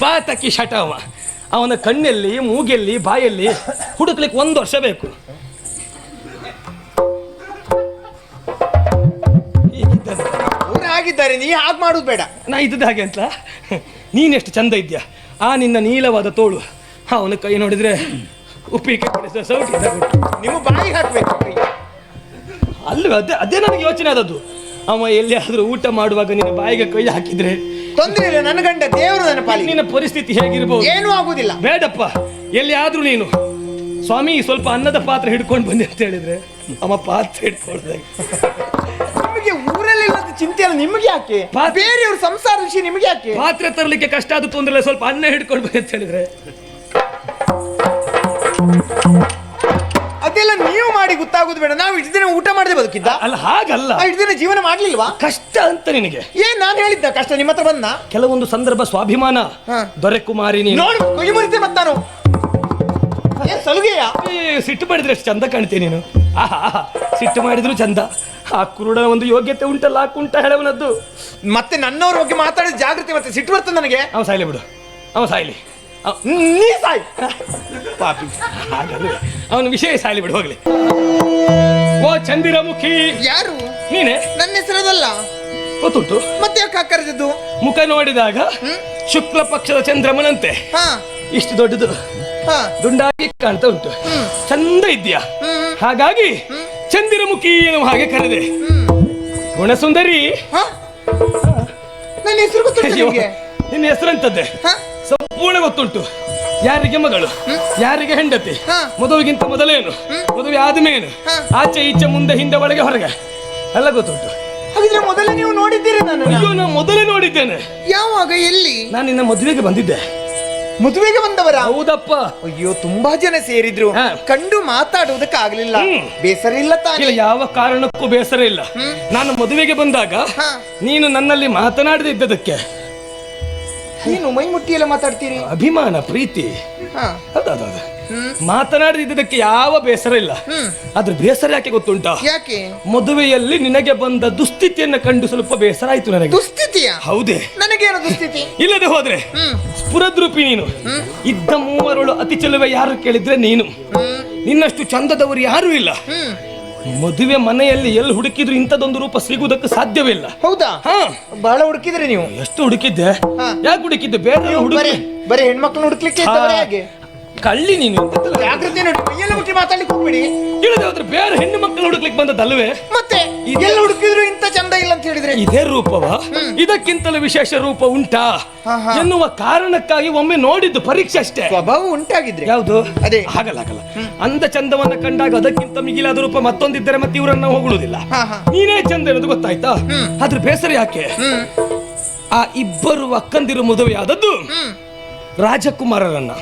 ಪಾತಕಿ ಶಟ ಅವ ಅವನ ಕಣ್ಣಲ್ಲಿ ಮೂಗೆಲ್ಲಿ ಬಾಯಲ್ಲಿ ಹುಡುಕ್ಲಿಕ್ಕೆ ಒಂದು ವರ್ಷ ಬೇಕು. ಅವ್ರು ಆಗಿದ್ದಾರೆ ನೀ ಹಾಗೆ ಮಾಡುದು ಬೇಡ. ನಾ ಇದ್ದದ್ದು ಹಾಗೆ ಅಂತ? ನೀನೆಷ್ಟು ಚಂದ ಇದ್ಯಾ? ಆ ನಿನ್ನ ನೀಲವಾದ ತೋಳು. ಅವನ ಕೈ ನೋಡಿದ್ರೆ ಉಪ್ಪಿಗೆ ಕೊಡಿಸಿದ ಸೌಟಿ ನಿಮ್ಮ ಬಾಯಿಗೆ ಹಾಕ್ಬೇಕು ಅಲ್ವೇ ಅದೇ ಅದೇ ನನಗೆ ಯೋಚನೆ ಆದದ್ದು. ಅವ ಎಲ್ಲಿಯಾದ್ರೂ ಊಟ ಮಾಡುವಾಗ ನಿನ್ನ ಬಾಯಿಗೆ ಕೈ ಹಾಕಿದ್ರೆ ತೊಂದರೆ ಇಲ್ಲ ನನ್ನ ಗಂಡ ದೇವರು ನನ್ನ ಪಾಲಿ. ನಿನ್ನ ಪರಿಸ್ಥಿತಿ ಹೇಗಿರ್ಬೋದು? ಏನೂ ಆಗುದಿಲ್ಲ. ಬೇಡಪ್ಪ ಎಲ್ಲಿಯಾದ್ರೂ ನೀನು. ಸ್ವಾಮಿ ಸ್ವಲ್ಪ ಅನ್ನದ ಪಾತ್ರೆ ಹಿಡ್ಕೊಂಡು ಬಂದೆ ಅಂತ ಹೇಳಿದ್ರೆ ಅಮ್ಮ ಪಾತ್ರ ಹಿಡ್ಕೊಳ್ದೆ. ನಿಮಗೆ ಊರಲ್ಲಿ ಇಲ್ಲದ ಚಿಂತೆ ಅಲ್ಲ ನಿಮಗೆ ಯಾಕೆ? ಬೇರೆಯವ್ರ ಸಂಸಾರ ವಿಷಯ ನಿಮಗೆ ಯಾಕೆ? ಪಾತ್ರೆ ತರಲಿಕ್ಕೆ ಕಷ್ಟ ಆದ ತೊಂದ್ರೆ ಸ್ವಲ್ಪ ಅನ್ನ ಹಿಡ್ಕೊಂಡು ಬಂದೆ ಅಂತ ಹೇಳಿದ್ರೆ. ಅದೆಲ್ಲ ನೀವು ಮಾಡಿ ಗೊತ್ತಾಗುದು ಬೇಡ. ನಾವು ಇಷ್ಟು ದಿನ ಊಟ ಮಾಡದೆ ಬದುಕಿದ್ದ? ಅಲ್ಲ ಹಾಗಲ್ಲ. ಇಷ್ಟು ದಿನ ಜೀವನ ಮಾಡ್ಲಿಲ್ವಾ? ಕಷ್ಟ ಅಂತ ನಿನಗೆ. ಏನ್ ನಾನು ಹೇಳಿದ್ದ ಕಷ್ಟ? ನಿಮ್ಮ ಹತ್ರ ಬಂದ ಕೆಲವೊಂದು ಸಂದರ್ಭ ಸ್ವಾಭಿಮಾನ. ದೊರೆ ಕುಮಾರಿ ನೀನು. ನೋಡು ಕೈ ಮುರಿತೆ ಮತ್ತ ನಾನು. ಏನ್ ಸಲುಗೆಯ? ಈ ಸಿಟ್ಟು ಮಾಡಿದ್ರೆ ಎಷ್ಟು ಚಂದ ಕಾಣ್ತೀನಿ ನೀನು. ಆಹಾ ಆಹಾ, ಸಿಟ್ಟು ಮಾಡಿದ್ರು ಚಂದ. ಆ ಕುರುಡನ ಒಂದು ಯೋಗ್ಯತೆ ಉಂಟಲ್ಲ ಆ ಕುಂಟ ಹೆಳವನದ್ದು. ಮತ್ತೆ ನನ್ನವ್ರ ಬಗ್ಗೆ ಮಾತಾಡಿದ ಜಾಗೃತಿ ಮತ್ತೆ ಸಿಟ್ಟು ಬರ್ತದೆ ನನಗೆ. ಅವ ಸಾಯ್ಲಿ ಬಿಡು. ಅವ ಸಾಯ್ಲಿ. ಅವ- ನೀ ಸಾಯ್ ಪಾಪಿ ಹಾಗಲ್ಲ ಅವನ ವಿಷಯ ಸಾಯಲಿ ಬಿಡು ಹೋಗ್ಲಿ. ಓ ಚಂದಿರಮುಖಿ. ಯಾರು? ನೀನೆ? ನನ್ನ ಹೆಸರದಲ್ಲ. ಗೊತ್ತುಂಟು. ಮತ್ತೆ ಯಾಕೆ ಕರೆದಿದ್ದು? ಮುಖ ನೋಡಿದಾಗ ಶುಕ್ಲ ಪಕ್ಷದ ಚಂದ್ರಮನಂತೆ. ಹಾ. ಇಷ್ಟು ದೊಡ್ಡದು. ಹಾ. ದುಂಡಾಗಿ ಕಾಣ್ತಾ ಉಂಟು. ಚಂದ ಇದ್ಯಾ? ಹಾಗಾಗಿ ಚಂದಿರಮುಖಿ ಎನ್ನುವ ಹಾಗೆ ಕರೆದೆ. ಗುಣಸುಂದರಿ. ಹಾ. ನನ್ನ ಹೆಸರು ಗೊತ್ತಿಲ್ಲ ನಿಮ್ಗೆ ನಿಮಗೆ? ನಿನ್ನ ಹೆಸರಂತದ್ದೆ ಹಾ. ಸಂಪೂರ್ಣ ಗೊತ್ತುಂಟು. ಯಾರಿಗೆ ಮಗಳು? ಯಾರಿಗೆ ಹೆಂಡತಿ. ಮದುವೆಗಿಂತ ಮೊದಲೇನು? ಮದುವೆ ಆದ್ಮೇನು. ಆಚೆ ಈಚೆ ಮುಂದೆ ಹಿಂದೆ ಒಳಗೆ ಹೊರಗೆ. ಎಲ್ಲ ಗೊತ್ತುಂಟು. ಹಾಗಿದ್ರೆ ಮೊದಲೇ ನೀವು ನೋಡಿದ್ದೀರಿ ನಾನು ಅಯ್ಯೋ ನಾನು ಮೊದಲೇ ನೋಡಿದ್ದೇನೆ. ಯಾವಾಗ ಎಲ್ಲಿ? ನಾನು ನಿನ್ನ ಮದುವೆಗೆ ಬಂದಿದ್ದೆ. ಮದುವೆಗೆ ಬಂದವರ? ಹೌದಪ್ಪ. ಅಯ್ಯೋ ತುಂಬಾ ಜನ ಸೇರಿದ್ರು. ಕಂಡು ಮಾತಾಡುವುದಕ್ಕೆ ಆಗ್ಲಿಲ್ಲ ಬೇಸರ ಇಲ್ಲ ತಾನೇ? ಇಲ್ಲ ಯಾವ ಕಾರಣಕ್ಕೂ ಬೇಸರ ಇಲ್ಲ. ನಾನು ಮದುವೆಗೆ ಬಂದಾಗ ನೀನು ನನ್ನಲ್ಲಿ ಮಾತನಾಡದೆ ನೀನು ಮೈ ಮುಟ್ಟಿ ಎಲ್ಲ ಮಾತಾಡ್ತೀರಿ? ಅಭಿಮಾನ ಪ್ರೀತಿ. ಹಾ. ಇದ್ದದಕ್ಕೆ ಯಾವ ಬೇಸರ ಇಲ್ಲ. ಆದ್ರೆ ಬೇಸರ ಯಾಕೆ ಗೊತ್ತುಂಟಾ? ಯಾಕೆ? ಮದುವೆಯಲ್ಲಿ ನಿನಗೆ ಬಂದ ದುಸ್ಥಿತಿಯನ್ನ ಕಂಡು ಸ್ವಲ್ಪ ಬೇಸರ ಆಯ್ತು ನನಗೆ. ದುಸ್ಥಿತಿಯ? ಹೌದೇ. ನನಗೇನು ದುಸ್ಥಿತಿ? ಇಲ್ಲದೆ ಹೋದ್ರೆ ಸ್ಫುರದ್ರೂಪಿ ನೀನು. ಇದ್ದ ಮೂವರಳು ಅತಿ ಚೆಲುವೆ ಯಾರು ಕೇಳಿದ್ರೆ ನೀನು. ನಿನ್ನಷ್ಟು ಚಂದದವರು ಯಾರೂ ಇಲ್ಲ. ಮದುವೆ ಮನೆಯಲ್ಲಿ ಎಲ್ಲಿ ಹುಡುಕಿದ್ರು ಇಂಥದೊಂದು ರೂಪ ಸಿಗುವುದಕ್ಕೆ ಸಾಧ್ಯವಿಲ್ಲ. ಹೌದಾ? ಹಾ. ಬಹಳ ಹುಡುಕಿದ್ರಿ ನೀವು. ಎಷ್ಟು ಹುಡುಕಿದ್ದೆ. ಯಾಕೆ ಹುಡುಕಿದ್ದೆ? ಬೇರೆ ಬರೀ ಹುಡುಗಿ ಬರೀ ಹೆಣ್ಮಕ್ಳು ಹುಡುಕ್ಲಿಕ್ಕೆ ಇದ್ದವರೇ ಹಾಗೆ? ಕಳ್ಳಿ ನೀನು? ಜಾಗೃತಿ ನೋಡಿ. ಮೈಯೆಲ್ಲ ಮುಟ್ಟಿ ಮಾತಾಡ್ಲಿಕ್ಕೆ ಹೋಗ್ಬೇಡಿ? ಬೇರೆ ಹೆಣ್ಣು ಮಕ್ಕಳು ಹುಡುಕ್ಲಿಕ್ಕೆ ಬಂದದ್ದಲ್ವೇ? ಮತ್ತೆ ಇದೆಲ್ಲ ಹುಡುಕಿದ್ರು ಇಂತ ಚಂದ ಇಲ್ಲ? ಹೇಳಿದ್ರೆ ಇದೇ ರೂಪವ? ಇದಕ್ಕಿಂತಲೂ ವಿಶೇಷ ರೂಪ ಉಂಟಾ. ಎನ್ನುವ ಕಾರಣಕ್ಕಾಗಿ ಒಮ್ಮೆ ನೋಡಿದ್ದು ಪರೀಕ್ಷೆ ಅಷ್ಟೇ. ಸ್ವಭಾವ ಉಂಟಾಗಿದ್ರೆ. ಯಾವುದು? ಅದೇ. ಆಗಲ್ಲ ಆಗಲ್ಲ ಅಂದ ಚಂದವನ್ನ ಕಂಡಾಗ ಅದಕ್ಕಿಂತ ಮಿಗಿಲಾದ ರೂಪ ಮತ್ತೊಂದಿದ್ದರೆ ಮತ್ತೆ ಇವರನ್ನ ಹೊಗಳುವುದಿಲ್ಲ ಹಾ, ಹಾ. ನೀನೇ ಚಂದ ಅನ್ನೋದು ಗೊತ್ತಾಯ್ತಾ? ಅದ್ರ ಬೇಸರ ಯಾಕೆ? ಆ ಇಬ್ಬರು ಅಕ್ಕಂದಿರು ಮದುವೆ ಆದದ್ದು ರಾಜಕುಮಾರರನ್ನ.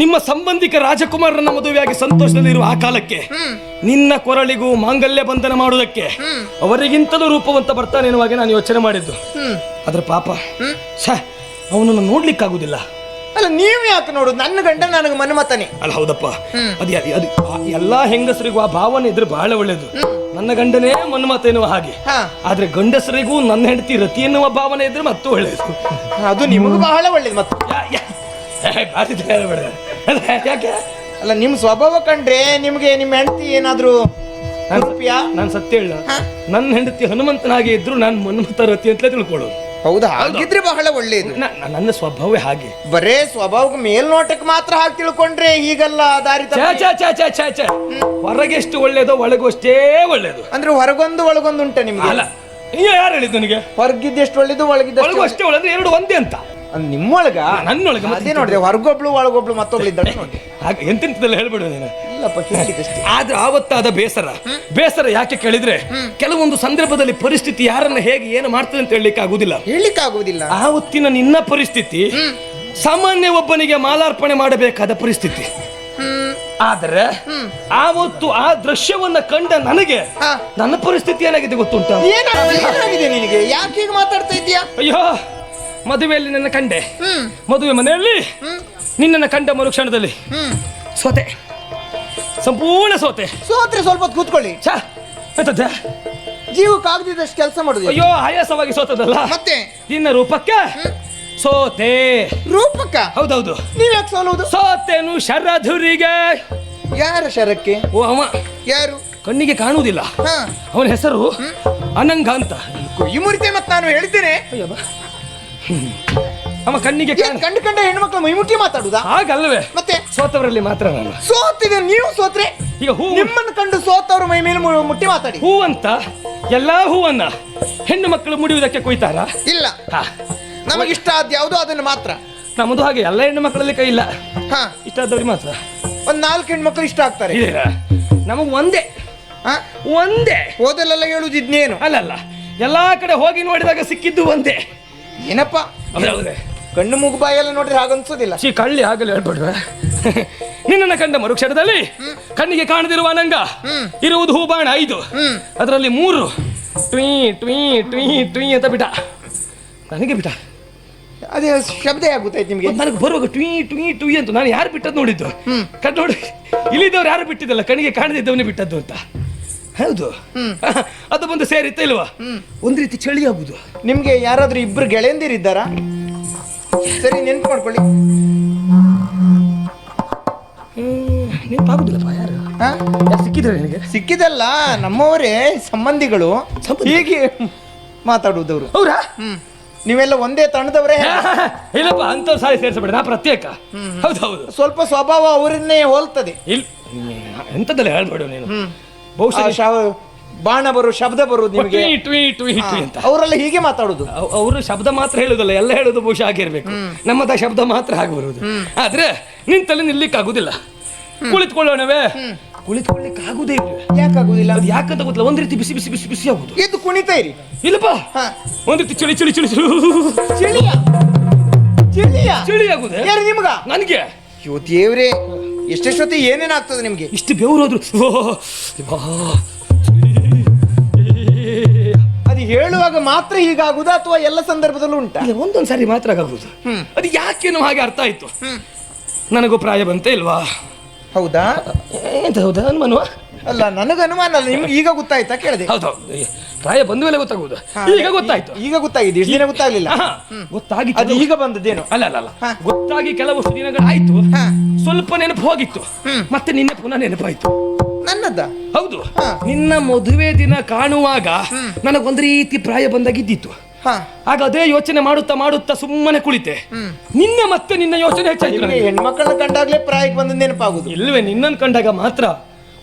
ನಿಮ್ಮ ಸಂಬಂಧಿಕ ರಾಜಕುಮಾರನ ಮದುವೆಯಾಗಿ ಸಂತೋಷದಲ್ಲಿರುವ ಆ ಕಾಲಕ್ಕೆ ನಿನ್ನ ಕೊರಳಿಗೂ ಮಾಂಗಲ್ಯ ಬಂಧನ ಮಾಡುವುದಕ್ಕೆ. ಅವರಿಗಿಂತಲೂ ರೂಪವಂತ ಬರ್ತಾನೆ ಹಾಗೆ ನಾನು ಯೋಚನೆ ಮಾಡಿದ್ದು. ಆದ್ರೆ ಪಾಪ ಸ ಛ ಅವನನ್ನು ನೋಡ್ಲಿಕ್ಕಾಗುದಿಲ್ಲ. ಅಲ್ಲ ನೀವು ಯಾಕೆ ನೋಡು ನನ್ನ ಗಂಡ ನನಗೆ ಮನ್ಮತನೆ ಅಲ್ಲ ಹೌದಪ್ಪ. ಅದೇ ಅದೇ ಅದು- ಆ ಎಲ್ಲಾ ಹೆಂಗಸರಿಗೂ ಆ ಭಾವನೆ ಇದ್ರೆ ಬಹಳ ಒಳ್ಳೇದು. ನನ್ನ ಗಂಡನೇ ಮನ್ಮತ ಎನ್ನುವ ಹಾಗೆ. ಆದ್ರೆ ಗಂಡಸರಿಗೂ ನನ್ನ ಹೆಂಡತಿ ರತಿ ಎನ್ನುವ ಭಾವನೆ ಇದ್ರೆ ಮತ್ತೂ ಒಳ್ಳೇದು. ಅದು ನಿಮಗೂ ಬಹಳ ಒಳ್ಳೇದು ಮತ್ತೆ ಯಾ- ಯಾ- ಏ, ಬಾರಿ ಧೈರ್ಯ ಬೇಡ. ಅಲ್ಲ, ಯಾಕೆ? ಅಲ್ಲ ನಿಮ್ ಸ್ವಭಾವ ಕಂಡ್ರೆ ನಿಮ್ಗೆ ನಿಮ್ಮ ಹೆಂಡತಿ ಏನಾದ್ರು ನಾನು ಸತ್ಯ ಹೇಳ. ನನ್ನ ಹೆಂಡತಿ ಹನುಮಂತನಾಗಿ ಇದ್ರು ನಾನು ಮನ್ಮತ ರತಿ ಅಂತಲೇ ತಿಳ್ಕೊಳ್ಳೋದು. ಹೌದಾ? ಹಾಗಿದ್ರೆ ಬಹಳ ನ- ನನ್ನ ಸ್ವಭಾವವೇ ಹಾಗೆ. ಬರೇ ಸ್ವಭಾವಕ್ಕೆ ಮೇಲ್ನೋಟಕ್ಕೆ ಮಾತ್ರ ಹಾಗೆ ತಿಳ್ಕೊಂಡ್ರೆ ಹೀಗಲ್ಲ ದಾರಿ. ಹೊರಗೆಷ್ಟು ಒಳ್ಳೇದೋ ಒಳಗೂ ಅಷ್ಟೇ ಒಳ್ಳೇದು. ಅಂದ್ರೆ ಹೊರಗೊಂದು ಒಳಗೊಂದು ಉಂಟ ನಿಮ್ಗೆ? ಅಲ್ಲ ಯಾರು ಹೇಳಿದ್ದು ನನಗೆ? ಹೊರಗಿದ್ದೆಷ್ಟು ಒಳ್ಳೇದು ಒಳಗಿದ್ದು ಒಳಗೂ ಅಷ್ಟೇ ಒಳ್ಳೆದು ಎರಡು ಒಂದೇ ಅಂತ. ಅದು ನಿಮ್ಮೊಳಗ? ನನ್ನೊಳಗೆ ಮತ್ತೆ ಅದೇ ನೋಡಿದೆ ಹೊರಗೊಬ್ಳು ಒಳಗೊಬ್ಳು ಮತ್ತೊಬ್ಳು ಇದ್ದಾಳೆ ನೋಡಿ ಹಾಗೆ ಎಂತೆಂತದೆಲ್ಲ ಹೇಳ್ಬೇಡ ನೀನು. ಇಲ್ಲಪ್ಪ ಆದ್ರೆ ಆವತ್ತಾದ ಬೇಸರ. ಬೇಸರ ಯಾಕೆ ಕೇಳಿದ್ರೆ ಕೆಲವೊಂದು ಸಂದರ್ಭದಲ್ಲಿ ಪರಿಸ್ಥಿತಿ ಯಾರನ್ನ ಹೇಗೆ ಏನು ಮಾಡ್ತದೆ ಅಂತ ಹೇಳಲಿಕ್ಕೆ ಆಗುದಿಲ್ಲ. ಆಗುವುದಿಲ್ಲ ಆವತ್ತಿನ ನಿನ್ನ ಪರಿಸ್ಥಿತಿ ಸಾಮಾನ್ಯ ಒಬ್ಬನಿಗೆ ಮಾಲಾರ್ಪಣೆ ಮಾಡಬೇಕಾದ ಪರಿಸ್ಥಿತಿ. ಆದ್ರೆ ಆವತ್ತು ಆ ದೃಶ್ಯವನ್ನ ಕಂಡ ನನಗೆ ನನ್ನ ಪರಿಸ್ಥಿತಿ ಏನಾಗಿದೆ ಗೊತ್ತುಂಟ? ಏನಾಗಿದೆ ನಿನಗೆ? ಯಾಕೆ ಮಾತಾಡ್ತಾ ಇದ್ದೀಯಾ? ಅಯ್ಯೋ ಮದುವೆಯಲ್ಲಿ ನನ್ನ ಕಂಡೆ. ಮದುವೆ ಮನೆಯಲ್ಲಿ ನಿನ್ನನ್ನು ಕಂಡ ಮರುಕ್ಷಣದಲ್ಲಿ. ಸೋತೆ. ಸಂಪೂರ್ಣ ಸೋತೆ. ಸೋತ್ರೆ ಸ್ವಲ್ಪ ಹೊತ್ತು ಕೂತ್ಕೊಳ್ಳಿ. ಛ ಎಂತದ್ದೆ? ಜೀವಕ್ಕಾಗದಿದ್ದಷ್ಟು ಕೆಲಸ ಮಾಡುದು ಅಯ್ಯೋ ಆಯಾಸವಾಗಿ ಸೋತದಲ್ಲ? ಮತ್ತೆ? ನಿನ್ನ ರೂಪಕ್ಕೆ ಸೋತೆ. ರೂಪಕ್ಕ? ಹೌದೌದು. ನೀವ್ ಯಾಕೆ ಸೋಲುವುದು? ಸೋತೆನು ಶರಧುರಿಗೆ. ಯಾರ ಶರಕ್ಕೆ? ಓ ಅವ. ಯಾರು? ಕಣ್ಣಿಗೆ ಕಾಣುವುದಿಲ್ಲ. ಅವನ ಹೆಸರು ಅನಂಗ ಅಂತ. ಈ ಮುರಿತೆ ಮತ್ತೆ ನಾನು ಹೇಳಿದ್ದೇನೆ. ಅವ ಕಣ್ಣಿಗೆ ಏನ್ ಕಾಣ ಕಂಡು ಕಂಡ ಹೆಣ್ಮಕ್ಳು ಮೈಮುಟ್ಟಿ ಮಾತಾಡುದಾ? ಹಾಗಲ್ವೇ ಮತ್ತೆ? ಸೋತವರಲ್ಲಿ ಮಾತ್ರ ನಾನು. ಸೋತಿದೆ ನೀವು ಸೋತ್ರೆ? ಈಗ ಹೂ ನಿಮ್ಮನ್ನು ಕಂಡು ಸೋತವ್ರ ಮೈ ಮೇಲೆ ಮು- ಮುಟ್ಟಿ ಮಾತಾಡಿ. ಹೂ ಅಂತ? ಎಲ್ಲಾ ಹೂವನ್ನ ಹೆಣ್ಣು ಮಕ್ಕಳು ಮುಡಿಯುವುದಕ್ಕೆ ಕುಯ್ತಾರ? ಇಲ್ಲ. ಹಾ. ನಮಗಿಷ್ಟ ಆದ್ ಯಾವ್ದೋ ಅದನ್ನು ಮಾತ್ರ. ನಮ್ಮದು ಹಾಗೆ ಎಲ್ಲ ಹೆಣ್ಣು ಮಕ್ಕಳಲ್ಲಿ ಕೈ ಇಲ್ಲ. ಹಾ. ಇಷ್ಟ ಆದವ್ರಿಗೆ ಮಾತ್ರ. ಒಂದ್ ನಾಲ್ಕು ಹೆಣ್ಮಕ್ಳು ಇಷ್ಟ ಆಗ್ತಾರೆ. ನಮಗೆ ನಮಗ್ ಒಂದೇ. ಹಾ? ಒಂದೇ. ಓದಲೆಲ್ಲ ಹೇಳುದಿದ್ನೇನು? ಅಲ್ಲಲ್ಲ. ಎಲ್ಲಾ ಕಡೆ ಹೋಗಿ ನೋಡಿದಾಗ ಸಿಕ್ಕಿದ್ದು ಒಂದೇ. ಏನಪ್ಪ? ಹೌದೌದೇ ಕಣ್ಣು ಮೂಗು ಬಾಯೆಲ್ಲ ನೋಡಿದ್ರೆ ಹಾಗನ್ಸೋದಿಲ್ಲ ಶಿ ಕಳ್ಳಿ ಆಗಲಿ ಹೇಳ್ಬೇಡ್ವೆ ನಿನ್ನನ್ನು ಕಂಡ ಮರುಕ್ಷಣದಲ್ಲಿ ಕಣ್ಣಿಗೆ ಕಾಣದಿರುವ ಅನಂಗ ಇರುವುದು ಹೂಬಾಣ ಐದು. ಅದರಲ್ಲಿ ಮೂರು. ಟ್ವೀ ಟ್ವೀ ಟ್ವೀ ಟ್ವೀ ಅಂತ ಬಿಟ ನನಗೆ ಬಿಟ ಅದೇ ಶಬ್ದ ಆಗುತ್ತೈತೆ ನಿಮಗೆ? ನನಗೆ ಬರುವಾಗ ಟ್ವೀ ಟ್ವೀ ಟ್ವೀ ಅಂತ ನಾನು ಯಾರು ಬಿಟ್ಟದ್ದು ನೋಡಿದ್ದು? ಕಣ್ಣು ನೋಡಿ ಇಲ್ಲಿದ್ದವ್ರು ಯಾರು ಬಿಟ್ಟಿದ್ದಲ್ಲ ಕಣ್ಣಿಗೆ ಕಾಣದಿದ್ದವನೇ ಬಿಟ್ಟದ್ದು ಅಂತ. ಹೌದು. ಅದು ಬಂದು ಸೇರಿತ್ತ ಇಲ್ವಾ? ಒಂದು ರೀತಿ ಚಳಿ ಆಗುದು. ನಿಮ್ಗೆ ಯಾರಾದ್ರೂ ಇಬ್ರು ಗೆಳೆಯಂದಿರಿದ್ದಾರಾ ಸರಿ ನೆನ್ಪು ಮಾಡ್ಕೊಳ್ಳಿ. ನೆನಪಾಗುದಿಲ್ಲಪ್ಪ ಯಾರು? ಹಾ? ಯಾರು ಸಿಕ್ಕಿದ್ರೆ ನಿನಗೆ? ಸಿಕ್ಕಿದಲ್ಲ ನಮ್ಮವರೇ ಸಂಬಂಧಿಗಳು. ಸಂಬಂಧಿ? ಹೀಗೆ ಮಾತಾಡುವುದವರು ಹ್ಮ್. ನೀವೆಲ್ಲ ಒಂದೇ ತಂಡದವರೇ ಇಲ್ಲಪ್ಪ ಅಂತ ಸಾರಿ ಸೇರಿಸಬೇಡ ನಾ ಪ್ರತ್ಯೇಕ. ಹೌದು ಹೌದು. ಸ್ವಲ್ಪ ಸ್ವಭಾವ ಅವರನ್ನೇ ಹೋಲ್ತದೆ. ಇಲ್ಲ ಎಂತದಲ್ಲ ಹೇಳ್ಬೇಡ ನೀನು. ಬಹುಶಃ ಬಾಣ ಬರು ಶಬ್ದ ಬರುವುದು ನಿಮಗೆ. ಟ್ವೀ ಟ್ವೀ ಟ್ವೀ ಟ್ವೀ ಅಂತ ಅವರೆಲ್ಲ ಹೀಗೆ ಮಾತಾಡುದು. ಅವ್- ಅವರು ಶಬ್ದ ಮಾತ್ರ ಹೇಳುದಲ್ಲ ಎಲ್ಲ ಹೇಳುದು ಬಹುಶಃ ಆಗಿರ್ಬೇಕು ನಮ್ಮದ ಶಬ್ದ ಮಾತ್ರ ಆಗಿ ಬರುವುದು ಆದ್ರೆ ತಲೆ ನಿಲ್ಲಿಕ್ ಆಗುದಿಲ್ಲ ಕುಳಿತುಕೊಳ್ಳೋಣವೇ? ಕುಳಿತುಕೊಳ್ಳಿಕ್ಕೆ ಆಗುದೇ ಇಲ್ಲ. ಯಾಕಾಗುದಿಲ್ಲ? ಅದು ಯಾಕಂತ ಗೊತ್ತಿಲ್ಲ. ಒಂದ್ ರೀತಿ ಬಿಸಿ ಬಿಸಿ ಬಿಸಿ ಬಿಸಿ ಆಗುದು ಎದ್ದು ಕುಣಿತಾ ಇರಿ. ಇಲ್ಲಪ್ಪ. ಹಾ. ಒಂದ್ ರೀತಿ ಚಳಿ ಚಳಿ ಚಳಿ ಚಳಿ. ಚಳಿಯ? ಚಳಿಯ? ಚಳಿ ಆಗುದೆ ಯಾರು ನಿಮ್ಗ? ನನ್ಗೆ? ಅಯ್ಯೋ ದೇವ್ರೆ. ಎಷ್ಟೆಷ್ಟೊತ್ತಿ ಏನೇನಾಗ್ತದೆ ನಿಮಗೆ? ಇಷ್ಟು ಬೆವರು ಹೋದ್ರು ಅದು ಹೇಳುವಾಗ ಮಾತ್ರ ಹೀಗಾಗುದಾ ಅಥವಾ ಎಲ್ಲ ಸಂದರ್ಭದಲ್ಲೂ ಉಂಟಾ? ಒಂದೊಂದು ಸಾರಿ ಮಾತ್ರ ಆಗುದು. ಅದು ಯಾಕೇನು ಹಾಗೆ ಅರ್ಥ ಆಯ್ತು. ನನಗೂ ಪ್ರಾಯ ಬಂತೆ ಇಲ್ವಾ? ಹೌದಾ? ಎಂತ ಹೌದಾ ಅನುಮಾನ ಅಲ್ಲ ನನಗೆ ಅನುಮಾನ ಅಲ್ಲ ನಿಮ್ಗೆ ಈಗ ಗೊತ್ತಾಯ್ತಾ ಕೇಳಿದೆ? ಹೌದೌದು ಪ್ರಾಯ ಬಂದ ಮೇಲೆ ಗೊತ್ತಾಗುದು ಈಗ ಗೊತ್ತಾಯ್ತು. ಈಗ ಗೊತ್ತಾಗಿದೆ ಇಷ್ಟು ದಿನ ಗೊತ್ತಾಗ್ಲಿಲ್ಲ. ಗೊತ್ತಾಗಿ ಅದು ಈಗ ಬಂದದ್ದೇನು? ಅಲ್ಲ ಅಲ್ಲ ಅಲ್ಲ. ಗೊತ್ತಾಗಿ ಕೆಲವಷ್ಟು ದಿನಗಳಾಯ್ತು. ಸ್ವಲ್ಪ ನೆನಪು ಹೋಗಿತ್ತು. ಮತ್ತೆ ನಿನ್ನೆ ಪುನಃ ನೆನಪಾಯ್ತು. ನನ್ನದ? ಹೌದು. ನಿನ್ನ ಮದುವೆ ದಿನ ಕಾಣುವಾಗ ನನಗೊಂದು ರೀತಿ ಪ್ರಾಯ ಬಂದಾಗಿದ್ದಿತ್ತು. ಆಗ ಅದೇ ಯೋಚನೆ ಮಾಡುತ್ತಾ ಮಾಡುತ್ತಾ ಸುಮ್ಮನೆ ಕುಳಿತೆ. ನಿನ್ನೆ ಮತ್ತೆ ನಿನ್ನ ಯೋಚನೆ ಹೆಚ್ಚಾಯ್ತು ಹೆಣ್ಮಕ್ಕಳನ್ನ ಕಂಡಾಗ್ಲೇ ಪ್ರಾಯಕ್ಕೆ ಬಂದ ನೆನಪಾಗುದು ಇಲ್ವೇ ನಿನ್ನನ್ನು ಕಂಡಾಗ ಮಾತ್ರ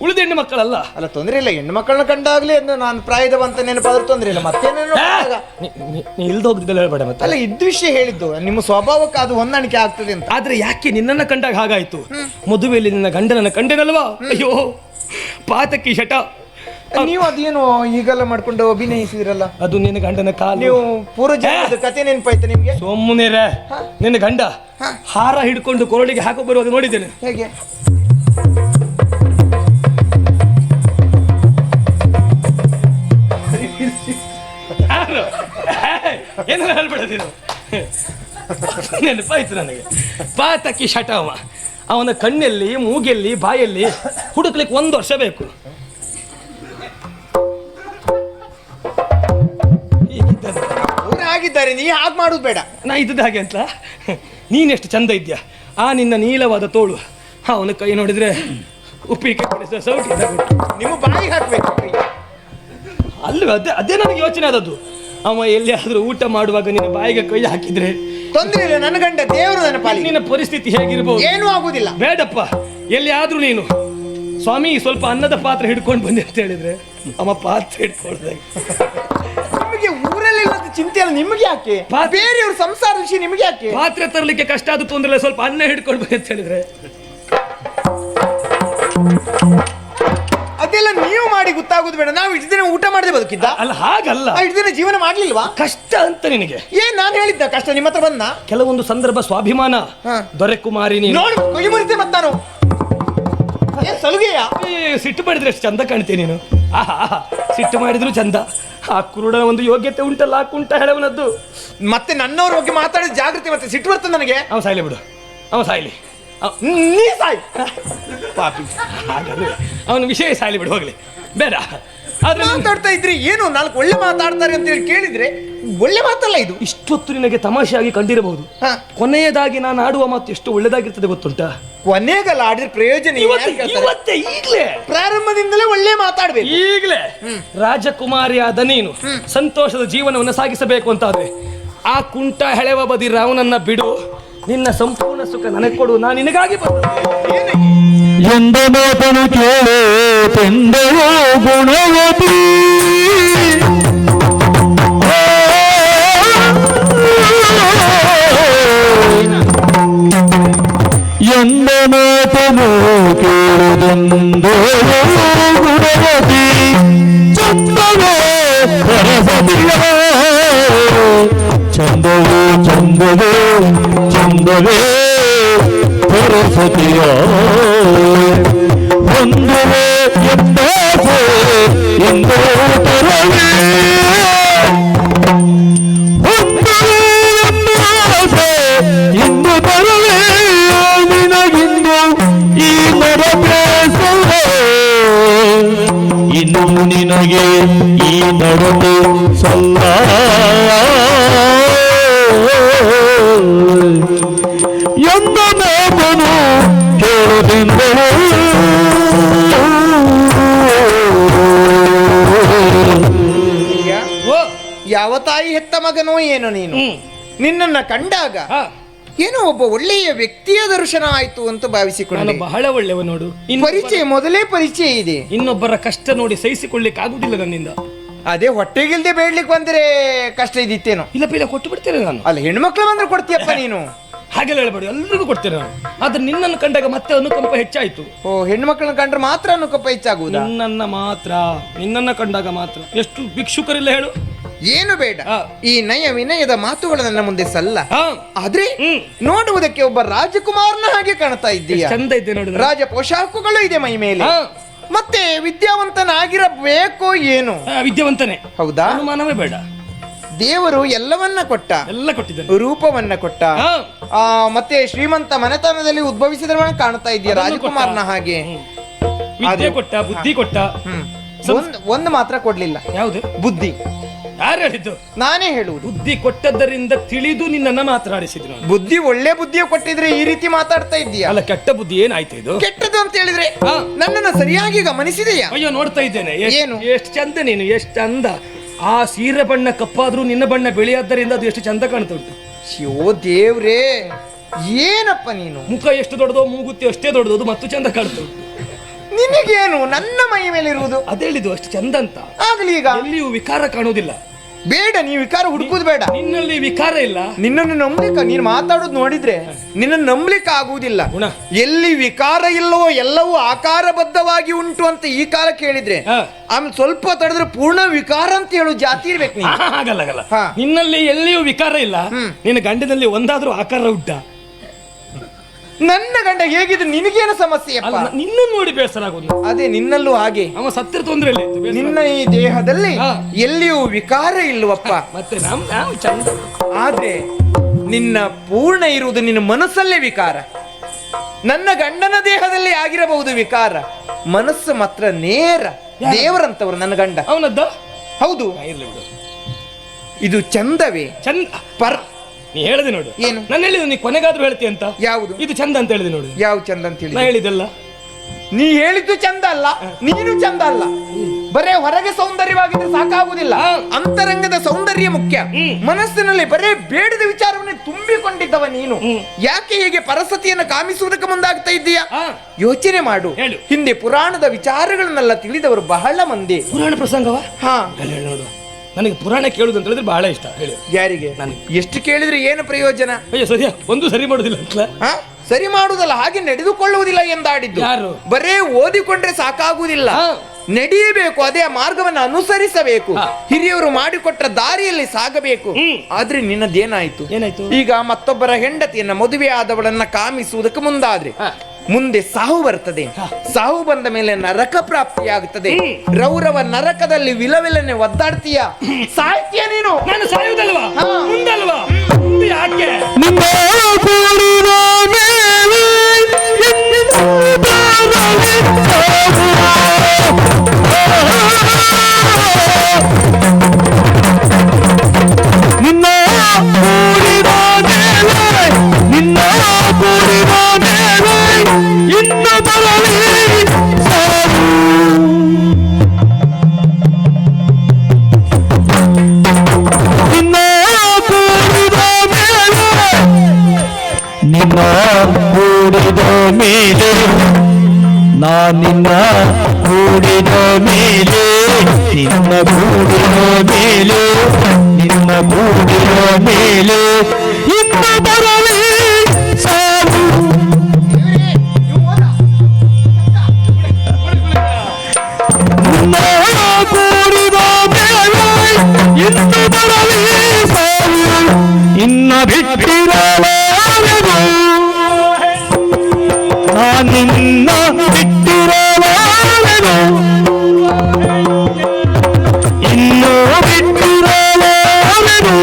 ಉಳಿದ ಹೆಣ್ಣು ಮಕ್ಕಳಲ್ಲ? ಅಲ್ಲ ತೊಂದರೆ ಇಲ್ಲ. ಹೆಣ್ಣು ಮಕ್ಕಳನ್ನ ಕಂಡಾಗ್ಲೇ ಅದು ನಾನು ಪ್ರಾಯದವಂತ ನೆನಪಾದ್ರೂ ತೊಂದರೆ ಇಲ್ಲ. ಮತ್ತೆ ಕಂಡಾಗ- ಬೇಡ ನೀ- ನೀ ಇಲ್ದ ಹೋಗಿದ್ದಲ್ಲ ಹೇಳ್ಬೇಡ ಮತ್ತೆ. ಅಲ್ಲ ಇದ್ದ ವಿಷಯ ಹೇಳಿದ್ದು ನಿಮ್ಮ ಸ್ವಭಾವಕ್ಕೆ ಅದು ಹೊಂದಾಣಿಕೆ ಆಗ್ತದೆ ಅಂತ. ಆದ್ರೆ ಯಾಕೆ ನಿನ್ನನ್ನ ಕಂಡಾಗ ಹಾಗಾಯ್ತು? ಮದುವೆಯಲ್ಲಿ ನಿನ್ನ ಗಂಡನನ್ನ ಕಂಡೆನಲ್ವಾ? ಅಯ್ಯೋ ಪಾತಕಿ ಶಟ. ನೀವು ಅದೇನು ಈಗೆಲ್ಲ ಮಾಡ್ಕೊಂಡು ಅಭಿನಯಿಸಿದ್ರಲ್ಲ? ಅದು ನಿನ್ನ ಗಂಡನ ಕಾಲ. ನೀವು ಪೂರ್ವ ಜನ್ಮದ ಕತೆ ನೆನಪಾಯ್ತು ನಿಮ್ಗೆ? ಸುಮ್ಮನೆ ನಿನ್ನ ಗಂಡ. ಹಾರ ಹಿಡ್ಕೊಂಡು ಕೊರಳಿಗೆ ಹಾಕೋ ಬರುವಾಗ ನೋಡಿದ್ದೇನೆ. ಹೇಗೆ? ಏನು ಹೇಳ್ಬೇಡ ಇದು? ನೆನಪಾಯ್ತು ನನಗೆ. ಪಾತಕಿ ಶಟ ಅವ ಅವನ ಕಣ್ಣಲ್ಲಿ ಮೂಗಿಯಲ್ಲಿ ಬಾಯಲ್ಲಿ ಹುಡುಕ್ಲಿಕ್ಕೆ ಒಂದು ವರ್ಷ ಬೇಕು. ಆಗಿದ್ದಾರೆ ನೀ ಹಾಗ ಮಾಡುದು ಬೇಡ. ನಾ ಇದ್ದದ್ದು ಹಾಗೆ ಅಂತ? ನೀನೆಷ್ಟು ಚಂದ ಇದ್ಯಾ? ಆ ನಿನ್ನ ನೀಲವಾದ ತೋಳು. ಅವನ ಕೈ ನೋಡಿದ್ರೆ ಉಪ್ಪಿಗೆ ಸೌಟಿ ನಿಮ್ಮ ಬಾಯಿಗೆ ಹಾಕ್ಬೇಕು. ಅಲ್ಲ ಅದೇ ಅದೇ ನನಗೆ ಯೋಚನೆ ಆದದ್ದು. ಅವ ಎಲ್ಲಿಯಾದ್ರೂ ಊಟ ಮಾಡುವಾಗ ನಿನ್ನ ಬಾಯಿಗೆ ಕೈ ಹಾಕಿದ್ರೆ ತೊಂದ್ರೆ ಇಲ್ಲ ನನ್ನ ಗಂಡ ದೇವರು ನನ್ನ ಪಾಲಿಗೆ. ನಿನ್ನ ಪರಿಸ್ಥಿತಿ ಹೇಗಿರ್ಬೋದು? ಏನೂ ಆಗುದಿಲ್ಲ. ಬೇಡಪ್ಪ ಎಲ್ಲಿಯಾದ್ರೂ ನೀನು. ಸ್ವಾಮಿ ಸ್ವಲ್ಪ ಅನ್ನದ ಪಾತ್ರ ಹಿಡ್ಕೊಂಡು ಬಂದೆ ಅಂತ ಹೇಳಿದ್ರೆ ಅಮ್ಮ ಪಾತ್ರ ಹಿಡ್ಕೊಳ್ದಾಗ ನಿಮಗೆ ಊರಲ್ಲಿ ಚಿಂತೆ ಅಲ್ಲ ನಿಮಗೆ ಯಾಕೆ? ಪಾ- ಬೇರೆಯವ್ರ ಸಂಸಾರ ವಿಷಯ ನಿಮಗೆ ಯಾಕೆ? ಪಾತ್ರೆ ತರಲಿಕ್ಕೆ ಕಷ್ಟ ಆದ ತೊಂದ್ರೆ ಸ್ವಲ್ಪ ಅನ್ನ ಹಿಡ್ಕೊಂಡು ಬಂದೆ ಅಂತ ಹೇಳಿದ್ರೆ. ಅದೆಲ್ಲ ನೀವು ಮಾಡಿ ಗೊತ್ತಾಗುದು ಬೇಡ. ನಾವು ಇಷ್ಟು ದಿನ ಊಟ ಮಾಡದೆ ಬದುಕಿದ್ದ? ಅಲ್ಲ ಹಾಗಲ್ಲ. ಇಷ್ಟು ದಿನ ಜೀವನ ಮಾಡ್ಲಿಲ್ವಾ? ಕಷ್ಟ ಅಂತ ನಿನಗೆ. ಏನ್ ನಾನು ಹೇಳಿದ್ದ? ಕಷ್ಟ ನಿಮ್ಮ ಹತ್ರ ಬಂದ ಕೆಲವೊಂದು ಸಂದರ್ಭ ಸ್ವಾಭಿಮಾನ. ಹಾ. ದೊರೆ ಕುಮಾರಿ ನೀನು. ನೋಡಿ ಕೊಯ್ಯಿ ಮುರಿತೆ ಮತ್ತ ನಾನು. ಏನ್ ಸಲುಗೆಯ? ಏ, ಸಿಟ್ಟು ಮಾಡಿದ್ರೆ ಎಷ್ಟು ಚಂದ ಕಾಣ್ತೀನಿ ನೀನು. ಆಹಾ ಆಹಾ, ಸಿಟ್ಟು ಮಾಡಿದ್ರು ಚಂದ. ಆ ಕುರುಡನ ಒಂದು ಯೋಗ್ಯತೆ ಉಂಟಲ್ಲ ಆ ಕುಂಟ ಹೇಳವನದ್ದು. ಮತ್ತೆ ನನ್ನವ್ರ ಬಗ್ಗೆ ಮಾತಾಡಿದ ಜಾಗೃತಿ ಮತ್ತೆ ಸಿಟ್ಟು ಬರ್ತದೆ ನನಗೆ. ಅವ ಸಾಯ್ಲಿ ಬಿಡು. ಅವ ಸಾಯ್ಲಿ. ಅವ- ನೀ ಸಾಯ್ ಪಾಪಿ. ಹಾಗಲ್ಲ ಅವನ ವಿಷಯ ಸಾಯಲಿ ಬಿಡು ಹೋಗ್ಲಿ. ಬೇಡ. ಆದ್ರೆ ಮಾತಾಡ್ತಾ ಇದ್ರಿ ಏನು ನಾಲ್ಕು ಒಳ್ಳೆ ಮಾತಾಡ್ತಾರೆ ಅಂತ ಹೇಳಿ ಕೇಳಿದ್ರೆ ಒಳ್ಳೆ ಮಾತಲ್ಲ ಇದು? ಇಷ್ಟೊತ್ತು ನಿನಗೆ ತಮಾಷೆಯಾಗಿ ಕಂಡಿರಬಹುದು. ಹ. ಕೊನೆಯದಾಗಿ ನಾನು ಆಡುವ ಮಾತು ಎಷ್ಟು ಒಳ್ಳೆದಾಗಿರ್ತದೆ ಗೊತ್ತುಂಟ? ಕೊನೆಗಲ್ಲ ಆಡಿದ್ರೆ ಪ್ರಯೋಜನ ಇಲ್ಲ. ಯಾರು ಇವತ್ತೇ ಕೇಳ್ತಾರೆ? ಇವತ್ತೇ ಈಗ್ಲೇ. ಪ್ರಾರಂಭದಿಂದಲೇ ಒಳ್ಳೆ ಮಾತಾಡ್ಬೇಕು. ಈಗಲೇ. ರಾಜಕುಮಾರಿಯಾದ ನೀನು ಸಂತೋಷದ ಜೀವನವನ್ನು ಸಾಗಿಸಬೇಕು ಅಂತಾದ್ರೆ ಆ ಕುಂಟ ಹೆಳೆವ ಬದಿ ರಾವಣನ್ನ ಬಿಡು. ನಿನ್ನ ಸಂಪೂರ್ಣ ಸುಖ ನನಗೆ ಕೊಡು ನಾನು ನಿನಗಾಗಿ ಎಂದ ಮಾತನು ಕೇಳು ತೆಂದೆಯೋ ಗುಣವತಿ ಎಂದ ಮಾತನು ಕೇಳುದೆಂದೆಯೋ ಗುಣವತಿ ಚಂದವೋ ಸರಸದಿಯ ಚಂದವೋ ಚಂದವೋ. ಚಂದವೇ ಸರಸ್ವತಿಯ ಹೊಂದುವೆ ಎಂದಾಸೆ ಎಂದೋ ತರವೇ ಹೊಂದುವೆ ಎಂದಾಸೆ ಇಂದು ತರವೇ ನಿನಗಿಂದು ಈ ನರಬೇಸವೇ ಇನ್ನು ನಿನಗೆ ಈ ನಡತೆ ಸಲ್ಲ ಮಗನೋ ಏನೋ ನೀನು? ನಿನ್ನನ್ನು ಕಂಡಾಗ ಏನೋ ಒಬ್ಬ ಒಳ್ಳೆಯ ವ್ಯಕ್ತಿಯ ದರ್ಶನ ಆಯ್ತು ಅಂತ ಭಾವಿಸಿಕೊಂಡು ಬಹಳ ಒಳ್ಳೆವ ನೋಡು. ಪರಿಚಯ ಮೊದಲೇ ಪರಿಚಯ ಇದೆ. ಇನ್ನೊಬ್ಬರ ಕಷ್ಟ ನೋಡಿ ಸಹಿಸಿಕೊಳ್ಳಿಕ್ಕೆ ಆಗುದಿಲ್ಲ ನನ್ನಿಂದ. ಅದೇ ಹೊಟ್ಟೆಗಿಲ್ದೆ ಬೇಡ್ಲಿಕ್ಕೆ ಬಂದ್ರೆ ಕಷ್ಟ ಇದ್ದಿತ್ತೇನೋ ಇಲ್ಲ ಪಿಲ್ಲ ಕೊಟ್ಟು ಬಿಡ್ತೇನೆ ನಾನು? ಅಲ್ಲ ಹೆಣ್ಮಕ್ಳು ಬಂದ್ರೆ ಕೊಡ್ತೀಯಪ್ಪ ನೀನು. ಹಾಗೆಲ್ಲ ಹೇಳ್ಬೇಡಿ ಎಲ್ರಿಗೂ ಕೊಡ್ತೇನೆ ನಾನು? ಆದ್ರೆ ನಿನ್ನನ್ನು ಕಂಡಾಗ ಮತ್ತೆ ಅನುಕಂಪ ಹೆಚ್ಚಾಯ್ತು. ಓ ಹೆಣ್ಮಕ್ಳನ್ನ ಕಂಡ್ರೆ ಮಾತ್ರ ಅನುಕಂಪ ಹೆಚ್ಚಾಗುವುದು? ನಿನ್ನನ್ನ ಮಾತ್ರ ನಿನ್ನನ್ನ ಕಂಡಾಗ ಮಾತ್ರ. ಎಷ್ಟು ಭಿಕ್ಷುಕರಿಲ್ಲ ಹೇಳು. ಏನು ಬೇಡ. ಈ ನಯ ವಿನಯದ ಮಾತುಗಳು ನನ್ನ ಮುಂದೆ ಸಲ್ಲ. ಆದ್ರೆ ನೋಡುವುದಕ್ಕೆ ಒಬ್ಬ ರಾಜಕುಮಾರನ ಹಾಗೆ ಕಾಣ್ತಾ ಇದ್ದೀಯ? ಚಂದ ರಾಜ ಪೋಷಾಕುಗಳು ಇದೆ ಮೈ ಮೇಲೆ. ಮತ್ತೆ ವಿದ್ಯಾವಂತನಾಗಿರಬೇಕೋ ಏನು? ವಿದ್ಯಾವಂತನೇ. ಹೌದಾ? ಅನುಮಾನವೇ ಬೇಡ. ದೇವರು ಎಲ್ಲವನ್ನ ಕೊಟ್ಟ. ಎಲ್ಲ ಕೊಟ್ಟಿದ್ದಾನೆ. ರೂಪವನ್ನ ಕೊಟ್ಟ. ಆ, ಮತ್ತೆ ಶ್ರೀಮಂತ ಮನೆತನದಲ್ಲಿ ಉದ್ಭವಿಸಿದವನ್ನ ಕಾಣ್ತಾ ಇದೆಯಾ ರಾಜಕುಮಾರನ ಹಾಗೆ. ವಿದ್ಯೆ ಕೊಟ್ಟ ಬುದ್ಧಿ ಕೊಟ್ಟ. ಒಂದು ಮಾತ್ರ ಕೊಡ್ಲಿಲ್ಲ. ಯಾವುದು? ಬುದ್ಧಿ. ಯಾರು ಹೇಳಿದ್ದು? ನಾನೇ ಹೇಳುವುದು. ಬುದ್ಧಿ ಕೊಟ್ಟದ್ದರಿಂದ ತಿಳಿದು ನಿನ್ನನ್ನ ಮಾತನಾಡಿಸಿದ್ರು ನಾನು. ಬುದ್ಧಿ ಒಳ್ಳೆ ಬುದ್ಧಿಯ ಕೊಟ್ಟಿದ್ರೆ ಈ ರೀತಿ ಮಾತಾಡ್ತಾ ಇದ್ದೀಯಾ? ಅಲ್ಲ ಕೆಟ್ಟ ಬುದ್ಧಿ ಏನಾಯ್ತು ಇದು? ಕೆಟ್ಟದ್ದು ಅಂತ ಹೇಳಿದ್ರೆ ಹಾ. ನನ್ನನ್ನು ಸರಿಯಾಗಿ ಗಮನಿಸಿದೆಯಾ? ಅಯ್ಯೋ ನೋಡ್ತಾ ಇದ್ದೇನೆ. ಎಷ್ಟ್- ಏನು? ಎಷ್ಟು ಚಂದ ನೀನು ಎಷ್ಟು ಚಂದ. ಆ ಸೀರೆ ಬಣ್ಣ ಕಪ್ಪಾದ್ರೂ ನಿನ್ನ ಬಣ್ಣ ಬಿಳಿಯಾದ್ದರಿಂದ ಅದು ಎಷ್ಟು ಚಂದ ಕಾಣ್ತಾ ಉಂಟು ಶಿವೋ ದೇವ್ರೇ ಏನಪ್ಪ ನೀನು? ಮುಖ ಎಷ್ಟು ದೊಡ್ಡದೋ ಮೂಗುತಿ ಅಷ್ಟೇ ದೊಡ್ಡದು ಅದು ಮತ್ತು ಚಂದ ಕಾಣ್ತಾ ಉಂಟು ನಿನಗೇನು ನನ್ನ ಮೈ ಮೇಲೆ ಇರುವುದು ಅದೇಳಿದು ಅಷ್ಟು ಚಂದ ಅಂತ. ಆಗಲಿ ಈಗ. ಎಲ್ಲಿಯೂ ವಿಕಾರ ಕಾಣುವುದಿಲ್ಲ. ಬೇಡ ನೀವು ವಿಕಾರ ಹುಡುಕುದು ಬೇಡ. ನಿನ್ನಲ್ಲಿ ವಿಕಾರ ಇಲ್ಲ. ನಿನ್ನನ್ನು ನಂಬಲಿಕ್ಕ ನೀನು ಮಾತಾಡೋದು ನೋಡಿದ್ರೆ ನಿನ್ನನ್ನು ನಂಬಲಿಕ್ಕೆ ಆಗುವುದಿಲ್ಲ. ಗುಣ. ಎಲ್ಲಿ ವಿಕಾರ ಇಲ್ಲವೋ ಎಲ್ಲವೂ ಆಕಾರಬದ್ಧವಾಗಿ ಉಂಟು ಅಂತ ಈ ಕಾಲ ಕೇಳಿದ್ರೆ ಹಾ. ಆಮೇಲೆ ಸ್ವಲ್ಪ ತಡೆದ್ರೆ ಪೂರ್ಣ ವಿಕಾರ ಅಂತ ಹೇಳು ಜಾತಿ ಇರ್ಬೇಕು ನೀನು. ಆಗಲ್ಲ ಹಾ. ನಿನ್ನಲ್ಲಿ ಎಲ್ಲಿಯೂ ವಿಕಾರ ಇಲ್ಲ. ನಿನ್ನ ಗಂಡನಲ್ಲಿ ಒಂದಾದ್ರೂ ಆಕಾರ ಉಂಟ ನನ್ನ ಗಂಡ ಹೇಗಿದ್ರೆ ನಿನಗೇನು ಸಮಸ್ಯೆ ಅಲ್ಲ ಅಪ್ಪ ನಿನ್ನ ನೋಡಿ ಬೇಸರ ಆಗೋದು ಅದೇ ನಿನ್ನಲ್ಲೂ ಹಾಗೆ. ಅವ ಸತ್ತಿರ ತೊಂದ್ರೆ ಇಲ್ಲ ಬೇಸರ. ನಿನ್ನ ಈ ದೇಹದಲ್ಲಿ ಹಾ. ಎಲ್ಲಿಯೂ ವಿಕಾರ ಇಲ್ವಪ್ಪ ಮತ್ತೆ ನಮ್ ನಾವು ಚಂದ. ಆದ್ರೆ ನಿನ್ನ ಪೂರ್ಣ ಇರುವುದು ನಿನ್ನ ಮನಸ್ಸಲ್ಲೇ ವಿಕಾರ. ನನ್ನ ಗಂಡನ ದೇಹದಲ್ಲಿ ಆಗಿರಬಹುದು ವಿಕಾರ. ಮನಸ್ಸು ಮಾತ್ರ ನೇರ ಯಾರು? ದೇವರಂತವರು ನನ್ನ ಗಂಡ. ಅವನದ್ದ? ಹೌದು. ಇರ್ಲಿ ಬಿಡು. ಇದು ಚಂದವೇ? ಚಂದ. ಪರ್ ನೀ ಹೇಳಿದೆ ನೋಡು. ಏನು? ನಾನು ಹೇಳಿದ ನೀ ಕೊನೆಗಾದ್ರೂ ಹೇಳ್ತಿ ಅಂತ. ಯಾವುದು? ಇದು ಚಂದ ಅಂತ ಹೇಳಿದೆ ನೋಡು. ಯಾವ ಚಂದ ಅಂತ ನಾ ಹೇಳಿ ಹೇಳಿದಲ್ಲ ನೀ ಹೇಳಿದ್ದು ಚಂದ ಅಲ್ಲ ನೀನು ಚಂದ ಅಲ್ಲ. ಬರೇ ಹೊರಗೆ ಸೌಂದರ್ಯವಾಗಿದ್ರೆ ಸಾಕಾಗುವುದಿಲ್ಲ. ಅಂತರಂಗದ ಸೌಂದರ್ಯ ಮುಖ್ಯ. ಮನಸ್ಸಿನಲ್ಲಿ ಬರೇ ಬೇಡದ ವಿಚಾರವನ್ನೇ ತುಂಬಿಕೊಂಡಿದ್ದವ ನೀನು. ಯಾಕೆ ಹೀಗೆ ಪರಸತಿಯನ್ನು ಕಾಮಿಸುವುದಕ್ಕೆ ಮುಂದಾಗ್ತಾ ಇದ್ದೀಯಾ? ಯೋಚನೆ ಮಾಡು. ಹಿಂದೆ ಪುರಾಣದ ವಿಚಾರಗಳನ್ನೆಲ್ಲ ತಿಳಿದವರು ಬಹಳ ಮಂದಿ. ಪುರಾಣ ಪ್ರಸಂಗವ? ಹಾ. ನೋಡು. ನನಗೆ ಪುರಾಣ ಕೇಳುದು ಅಂತ ಹೇಳಿದ್ರೆ ಬಹಳ ಇಷ್ಟ ಹೇಳಿ. ಯಾರಿಗೆ? ನನಗೆ. ಎಷ್ಟು ಕೇಳಿದ್ರೆ ಏನು ಪ್ರಯೋಜನ? ಅಯ್ಯೋ ಸರಿಯಾ ಒಂದು ಸರಿ ಮಾಡುದಿಲ್ಲ ಅಂತ. ಹಾ? ಸರಿ ಮಾಡುವುದಲ್ಲ ಹಾಗೆ ನಡೆದುಕೊಳ್ಳುವುದಿಲ್ಲ ಎಂದಾಡಿದ್ದು. ಯಾರು? ಬರೇ ಓದಿಕೊಂಡ್ರೆ ಸಾಕಾಗುವುದಿಲ್ಲ. ಹಾ. ನಡೆಯಬೇಕು ಅದೇ ಮಾರ್ಗವನ್ನು ಅನುಸರಿಸಬೇಕು. ಹಿರಿಯವರು ಮಾಡಿಕೊಟ್ಟ ದಾರಿಯಲ್ಲಿ ಸಾಗಬೇಕು. ಹ್ಮ್. ಆದ್ರೆ ನಿನ್ನದೇನಾಯ್ತು? ಏನಾಯ್ತು? ಈಗ ಮತ್ತೊಬ್ಬರ ಹೆಂಡತಿಯನ್ನ ಮದುವೆ ಆದವಳನ್ನ ಕಾಮಿಸುವುದಕ್ಕೆ ಮುಂದಾದ್ರೆ ಹಾ. ಮುಂದೆ ಸಾವು ಬರ್ತದೆ. ಸಾವು ಬಂದ ಮೇಲೆ ನರಕ ಪ್ರಾಪ್ತಿಯಾಗುತ್ತದೆ. ರೌರವ ನರಕದಲ್ಲಿ ವಿಲವಿಲನೆ ಒದ್ದಾಡ್ತೀಯ? ಸಾಯ್ತೀಯ ನೀನು? ನಾನು ಸಾಯುವುದಲ್ವಾ. ಮುಂದಲ್ವಾ? ಮುಂದೆ ಯಾಕೆ? ಮೇಲೆ ನಾ ನಿನ್ನ ಕೂಡಿದ ಮೇಲೆ ನಿನ್ನ ಕೂಡಿದ ಮೇಲೆ ನಿನ್ನ ಕೂಡಿದ ಮೇಲೆ ಇನ್ನ ಬರಲಿ ಸಾವು ನಿನ್ನ ಕೂಡಿದ ನಾ ನಿನ್ನ ಬಿಟ್ಟಿರಲಾರೆನು ಇನ್ನು ಬಿಟ್ಟಿರಲಾರೆನು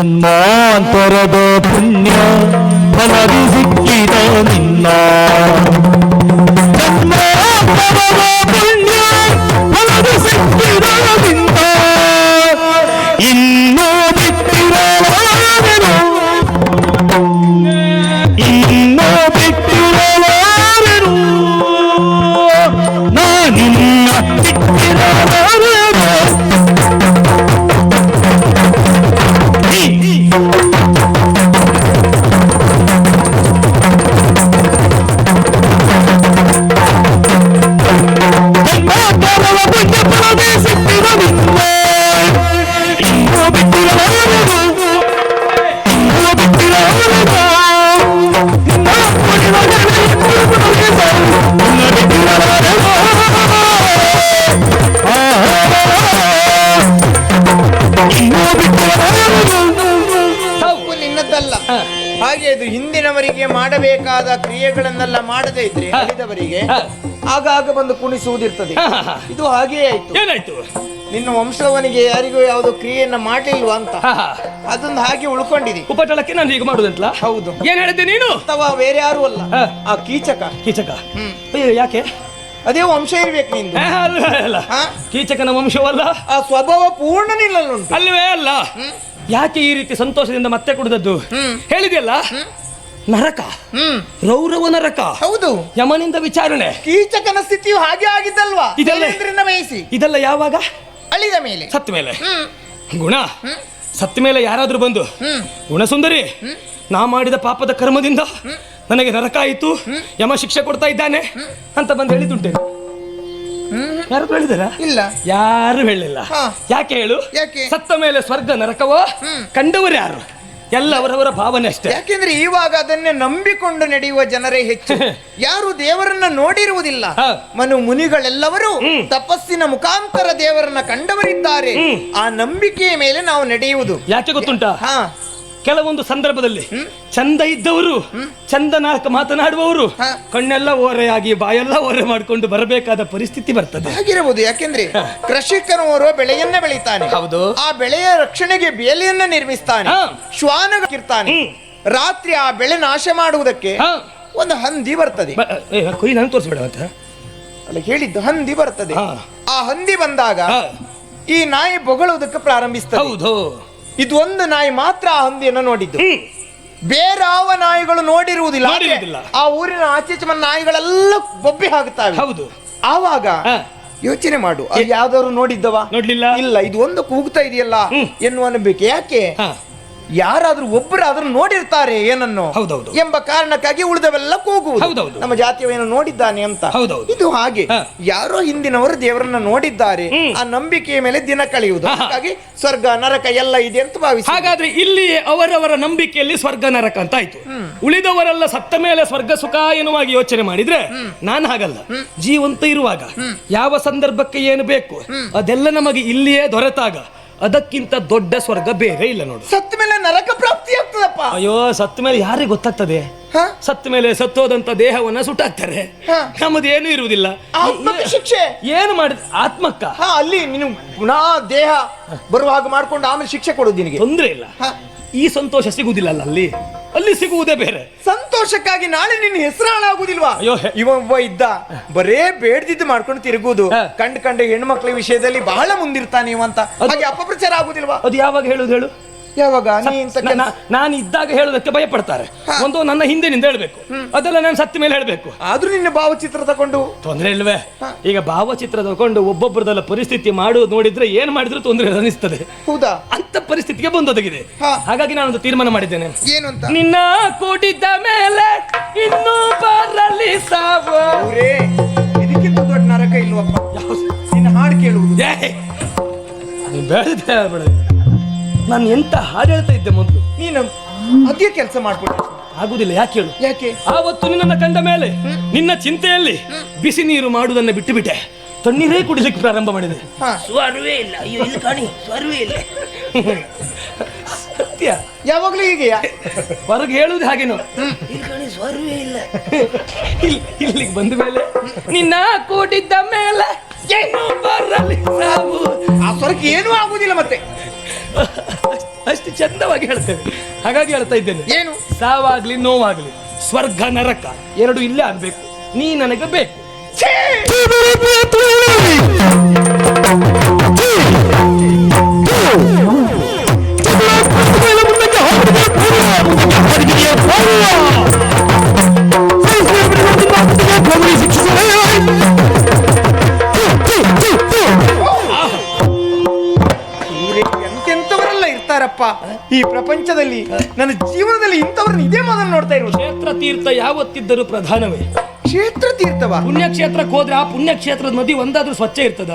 ಜನ್ಮಾಂತರದ ಪುಣ್ಯ ಮಾಡಬೇಕಾದ ಕ್ರಿಯೆಗಳನ್ನೆಲ್ಲ ಮಾಡದೇ ಇದ್ರೆ ಹೇಳಿದವರಿಗೆ. ಆಗಾಗ ಬಂದು ಕುಣಿಸುವುದಿರ್ತದೆ. ಇದು ಹಾಗೆಯೇ ಆಯ್ತು. ಏನಾಯ್ತು? ನಿನ್ನ ವಂಶವನಿಗೆ ಯಾರಿಗೂ ಯಾವುದೋ ಕ್ರಿಯೆಯನ್ನ ಮಾಡ್ಲಿಲ್ವಾ ಅಂತ. ಅದೊಂದು ಹಾಗೆ ಉಳ್ಕೊಂಡಿದೆ. ಉಪಟಳಕ್ಕೆ ನಾನು ಹೀಗೆ ಮಾಡುದಂತಲ್ಲ ಹೌದು. ಏನ್ ಹೇಳಿದ್ದೆ ನೀನು? ಅಥವಾ ಬೇರೆ ಯಾರು ಅಲ್ಲ? ಆ ಕೀಚಕ. ಕೀಚಕ. ಹ್ಮ್. ಅಯ್ಯೋ ಯಾಕೆ? ಅದೇ ವಂಶ ಇರ್ಬೇಕು ನಿಂದು. ಅಲ್ಲ ಕೀಚಕನ ವಂಶವಲ್ಲ? ಆ ಸ್ವಭಾವ ಪೂರ್ಣ ನಿಲ್ಲಲ್ಲ ಅಲ್ವೇ ಅಲ್ಲ ಯಾಕೆ ಈ ರೀತಿ ಸಂತೋಷದಿಂದ ಮತ್ತೆ ಕುಡಿದದ್ದು. ಹೇಳಿದೆಯಲ್ಲ? ನರಕ. ಹ್ಮ್. ರೌರವ ನರಕ. ಹೌದು. ಯಮನಿಂದ ವಿಚಾರಣೆ. ಕೀಚಕನ ಸ್ಥಿತಿಯು ಹಾಗೆ ಆಗಿದ್ದಲ್ವಾ? ಇದೆಲ್ಲ- ದೇವೇಂದ್ರನ ವಹಿಸಿ ಇದೆಲ್ಲ ಯಾವಾಗ? ಅಳಿದ ಮೇಲೆ. ಸತ್ತ ಮೇಲೆ. ಹ್ಮ್. ಗುಣ. ಸತ್ತ ಮೇಲೆ ಯಾರಾದ್ರೂ ಬಂದು ಗುಣ ಗುಣಸುಂದರಿ ನಾ ಮಾಡಿದ ಪಾಪದ ಕರ್ಮದಿಂದ ನನಗೆ ನರಕ ಆಯಿತು ಯಮ ಶಿಕ್ಷೆ ಕೊಡ್ತಾ ಇದ್ದಾನೆ ಅಂತ ಬಂದು ಹೇಳಿದುಂಟೆ ಹ್ಮ್. ಯಾರು ಹೇಳಿದಾರ? ಇಲ್ಲ. ಯಾರು ಹೇಳಿಲ್ಲ. ಹಾ. ಯಾಕೆ ಹೇಳು? ಯಾಕೆ? ಸತ್ತ ಮೇಲೆ ಸ್ವರ್ಗ ನರಕವೋ? ಕಂಡವರು ಯಾರು? ಎಲ್ಲ ಅವರವರ ಭಾವನೆ ಅಷ್ಟೇ. ಯಾಕೆಂದ್ರೆ ಇವಾಗ ಅದನ್ನೇ ನಂಬಿಕೊಂಡು ನಡೆಯುವ ಜನರೇ ಹೆಚ್ಚು. ಯಾರು ದೇವರನ್ನ ನೋಡಿರುವುದಿಲ್ಲ. ಮನು ಮುನಿಗಳೆಲ್ಲವರು ತಪಸ್ಸಿನ ಮುಖಾಂತರ ದೇವರನ್ನ ಕಂಡವರಿದ್ದಾರೆ. ಆ ನಂಬಿಕೆಯ ಮೇಲೆ ನಾವು ನಡೆಯುವುದು. ಯಾಕೆ ಗೊತ್ತುಂಟಾ? ಹಾ. ಕೆಲವೊಂದು ಸಂದರ್ಭದಲ್ಲಿ ಚಂದ ಇದ್ದವರು ಚಂದ ನಾಲ್ಕ ಮಾತನಾಡುವವರು. ಕಣ್ಣೆಲ್ಲ ಓರೆಯಾಗಿ ಬಾಯೆಲ್ಲ ಓರೆ ಮಾಡಿಕೊಂಡು ಬರಬೇಕಾದ ಪರಿಸ್ಥಿತಿ ಬರ್ತದೆ. ಆಗಿರಬಹುದು ಯಾಕೆಂದ್ರೆ ಕೃಷಿಕನವರು ಬೆಳೆಯನ್ನ ಬೆಳೀತಾನೆ. ಹೌದು. ಆ ಬೆಳೆಯ ರಕ್ಷಣೆಗೆ ಬೇಲಿಯನ್ನ ನಿರ್ಮಿಸ್ತಾನೆ. ಶ್ವಾನ ಶ್ವಾನಗಿರ್ತಾನೆ ರಾತ್ರಿ ಆ ಬೆಳೆ ನಾಶ ಮಾಡುವುದಕ್ಕೆ. ಒಂದು ಹಂದಿ ಬರ್ತದೆ. ಕುರಿ ನಂಗೆ ತೋರಿಸ್ಬೇಡ ಅಂತ ಅಲ್ಲ ಹೇಳಿದ್ದು ಹಂದಿ ಬರ್ತದೆ. ಆ ಹಂದಿ ಬಂದಾಗ ಈ ನಾಯಿ ಬೊಗಳುವುದಕ್ಕೆ ಪ್ರಾರಂಭಿಸ್ತದೆ. ಹೌದು. ಇದು ಒಂದು ನಾಯಿ ಮಾತ್ರ ಆ ಹಂದಿಯನ್ನು ನೋಡಿದ್ದು. ಬೇರಾವ ನಾಯಿಗಳು ನೋಡಿರುವುದಿಲ್ಲ ನೋಡಿರುವುದಿಲ್ಲ. ಆ ಊರಿನ ಆಚೀಚೆ ಮನೆ ನಾಯಿಗಳೆಲ್ಲ ಬೊಬ್ಬೆ ಹಾಕ್ತಾವೆ ಹೌದು ಆವಾಗ ಹಾ. ಯೋಚನೆ ಮಾಡು ಅದು ಯಾವ್ದಾದ್ರು ನೋಡಿದ್ದವ ನೋಡ್ಲಿಲ್ಲ ಇಲ್ಲ ಇದು ಒಂದು ಕೂಗ್ತಾ ಇದೆಯಲ್ಲ. ಎನ್ನುವ ನಂಬಿಕೆ ಯಾಕೆ ಹಾ. ಯಾರಾದ್ರೂ ಒಬ್ಬರಾದ್ರೂ ನೋಡಿರ್ತಾರೆ ಏನನ್ನು ಹೌದೌದು. ಎಂಬ ಕಾರಣಕ್ಕಾಗಿ ಉಳಿದವೆಲ್ಲ ಕೂಗುವುದು. ಹೌದೌದು. ನಮ್ಮ ಜಾತಿಯವೇನು ನೋಡಿದ್ದಾನೆ ಅಂತ. ಹೌದೌದು. ಇದು ಹಾಗೆ. ಹಾ. ಯಾರೋ ಹಿಂದಿನವರು ದೇವರನ್ನ ನೋಡಿದ್ದಾರೆ. ಆ ನಂಬಿಕೆಯ ಮೇಲೆ ದಿನ ಕಳೆಯುವುದು. ಹಾ, ಹಾ. ಹಾಗಾಗಿ ಸ್ವರ್ಗ ನರಕ ಎಲ್ಲ ಇದೆ ಅಂತ ಭಾವಿಸಿ. ಹಾಗಾದ್ರೆ ಇಲ್ಲಿ ಅವರವರ ನಂಬಿಕೆಯಲ್ಲಿ ಸ್ವರ್ಗ ನರಕ ಅಂತ ಆಯ್ತು. ಉಳಿದವರೆಲ್ಲ ಸತ್ತ ಮೇಲೆ ಸ್ವರ್ಗ ಸುಖ ಎನ್ನುವಾಗಿ ಯೋಚನೆ ಮಾಡಿದ್ರೆ ನಾನು ಹಾಗಲ್ಲ. ಜೀವಂತ ಇರುವಾಗ ಯಾವ ಸಂದರ್ಭಕ್ಕೆ ಏನು ಬೇಕು ಅದೆಲ್ಲ ನಮಗೆ ಇಲ್ಲಿಯೇ ದೊರೆತಾಗ ಅದಕ್ಕಿಂತ ದೊಡ್ಡ ಸ್ವರ್ಗ ಬೇರೆ ಇಲ್ಲ ನೋಡು. ಸತ್ತ ಮೇಲೆ ನರಕ ಪ್ರಾಪ್ತಿ ಆಗ್ತದಪ್ಪ. ಅಯ್ಯೋ ಸತ್ತ ಮೇಲೆ ಯಾರಿಗೆ ಗೊತ್ತಾಗ್ತದೆ? ಹ? ಸತ್ತ ಮೇಲೆ ಸತ್ತೋದಂತ ದೇಹವನ್ನ ಸುಟ್ಟಾಕ್ತಾರೆ. ಹ. ನಮ್ಮದು ಏನು ಇರುವುದಿಲ್ಲ. ಆತ್ಮಕ್ಕೆ ಶಿಕ್ಷೆ ಏನು ಮಾಡಿದ ಆತ್ಮಕ್ಕ? ಹಾ ಅಲ್ಲಿ ನೀನು ಪುನಃ ದೇಹ ಬರುವಾಗ ಮಾಡ್ಕೊಂಡು ಆಮೇಲೆ ಶಿಕ್ಷೆ ಕೊಡೋದು ನಿನಗೆ. ತೊಂದ್ರೆ ಇಲ್ಲ. ಹ. ಈ ಸಂತೋಷ ಸಿಗುವುದಿಲ್ಲ ಅಲ್ಲ ಅಲ್ಲಿ. ಅಲ್ಲಿ ಸಿಗುವುದೇ ಬೇರೆ. ಸಂತೋಷಕ್ಕಾಗಿ ನಾಳೆ ನಿನ್ನ ಹೆಸರು ಹಾಳಾಗುದಿಲ್ವಾ ಅಯ್ಯೋ, ಹೆ- ಇವ ಒಬ್ಬ ಇದ್ದ. ಬರೇ ಬೇಡ್ದಿದ್ದು ಮಾಡ್ಕೊಂಡು ತಿರುಗುದು ಕಂಡ್ ಕಂಡ ಕಂಡ ಹೆಣ್ಮಕ್ಳ ವಿಷಯದಲ್ಲಿ ಬಹಳ ಮುಂದಿರ್ತಾನೆ ಇವ ಅಂತ ಹಾಗೆ ಅಪಪ್ರಚಾರ ಆಗುದಿಲ್ವಾ ಅದು ಯಾವಾಗ ಹೇಳುದು ಹೇಳು? ಯಾವಾಗ? ನಾನು ಇದ್ದಾಗ ಹೇಳೋದಕ್ಕೆ ಭಯ ಪಡ್ತಾರೆ ಒಂದು ನನ್ನ ಹಿಂದಿನಿಂದ ಹೇಳ್ಬೇಕು. ಅದೆಲ್ಲ ನಾನು ಸತ್ತ ಮೇಲೆ ಹೇಳ್ಬೇಕು. ಆದ್ರೂ ನಿನ್ನ ಭಾವಚಿತ್ರ ತಗೊಂಡು. ತೊಂದ್ರೆ ಇಲ್ವೇ? ಈಗ ಭಾವಚಿತ್ರ ತಗೊಂಡು ಒಬ್ಬೊಬ್ಬರದೆಲ್ಲ ಪರಿಸ್ಥಿತಿ ಮಾಡುವುದು ನೋಡಿದ್ರೆ ಏನ್ ಮಾಡಿದ್ರು ತೊಂದರೆ ಅನಿಸ್ತದೆ ಹೌದಾ? ಅಂತ ಪರಿಸ್ಥಿತಿಗೆ ಬಂದೊದಗಿದೆ. ಹಾ. ಹಾಗಾಗಿ ನಾನೊಂದು ತೀರ್ಮಾನ ಮಾಡಿದ್ದೇನೆ. ಏನು ಅಂತ ನಿನ್ನ ಕೂಡಿದ್ದ ಮೇಲೆ ಇನ್ನೂ ಬರಲಿ ಸಾವು. ಇದಕ್ಕಿಂತ ದೊಡ್ಡ ನರಕ ಇಲ್ವಪ್ಪ? ನಿನ್ನ ಹಾಡು ಕೇಳುವುದು. ಏ, ನೀನ್ ಬೇಡದೆ ಬೇಡ ನಾನು ಎಂತ ಹಾಡು ಹೇಳ್ತಾ ಇದ್ದೆ ಮೊದಲು? ನೀನು ಅದೇ ಕೆಲಸ ಮಾಡ್ಬಿಟ್ಟು ಆಗುದಿಲ್ಲ ಯಾಕೆ ಹೇಳು? ಯಾಕೆ? ಆವತ್ತು ನಿನ್ನನ್ನು ಕಂಡ ಮೇಲೆ ನಿನ್ನ ಚಿಂತೆಯಲ್ಲಿ ಬಿಸಿ ನೀರು ಮಾಡುವುದನ್ನು ಬಿಟ್ಟು ಬಿಟ್ಟೆ ತಣ್ಣೀರೇ ಕುಡಿಲಿಕ್ಕೆ ಪ್ರಾರಂಭ ಮಾಡಿದೆ. ಸ್ವರ್ವೇ ಇಲ್ಲ. ಅಯ್ಯೋ ಇಲ್ಲಿ ಕಾಣಿ. ಸ್ವರ್ವೇ ಇಲ್ಲ. ಸತ್ಯ. ಯಾವಾಗ್ಲೂ ಹೀಗೆಯಾ? ಹೊರಗೆ ಹೇಳುವುದು ಹಾಗೇನು. ಇಲ್ಲಿ ಕಾಣಿ ಸ್ವರ್ವೇ ಇಲ್ಲ. ಇಲ್ಲಿ ಇಲ್ಲಿಗೆ ಬಂದ ಮೇಲೆ ನಿನ್ನ ಕೂಡಿದ್ದ ಮೇಲೆ ಏನು ಬರಲಿ ಸಾವು. ಆ ಸ್ವರಕ್ಕೆ ಏನೂ ಆಗುದಿಲ್ಲ ಮತ್ತೆ. ಅಷ್ಟ್- ಚಂದವಾಗಿ ಹೇಳ್ತೇವೆ. ಹಾಗಾಗಿ ಹೇಳ್ತಾ ಇದ್ದೇನೆ. ಏನು? ಸಾವಾಗ್ಲಿ ನೋವಾಗ್ಲಿ ಸ್ವರ್ಗ ನರಕ ಎರಡು ಇಲ್ಲೇ ಆಗ್ಬೇಕು. ನೀ ನನಗೆ ಬೇಕು. ಇರ್ತಾರಪ್ಪ ಈ ಪ್ರಪಂಚದಲ್ಲಿ ನನ್ನ ಜೀವನದಲ್ಲಿ ಇಂಥವ್ರನ್ನ ಇದೇ ಮೊದಲು ನೋಡ್ತಾ ಇರೋದು. ಕ್ಷೇತ್ರ ತೀರ್ಥ ಯಾವತ್ತಿದ್ದರೂ ಪ್ರಧಾನವೇ. ಕ್ಷೇತ್ರ ತೀರ್ಥವ ಪುಣ್ಯಕ್ಷೇತ್ರಕ್ಕೆ ಹೋದ್ರೆ ಆ ಪುಣ್ಯಕ್ಷೇತ್ರದ ನದಿ ಒಂದಾದ್ರೂ ಸ್ವಚ್ಛ ಇರ್ತದ?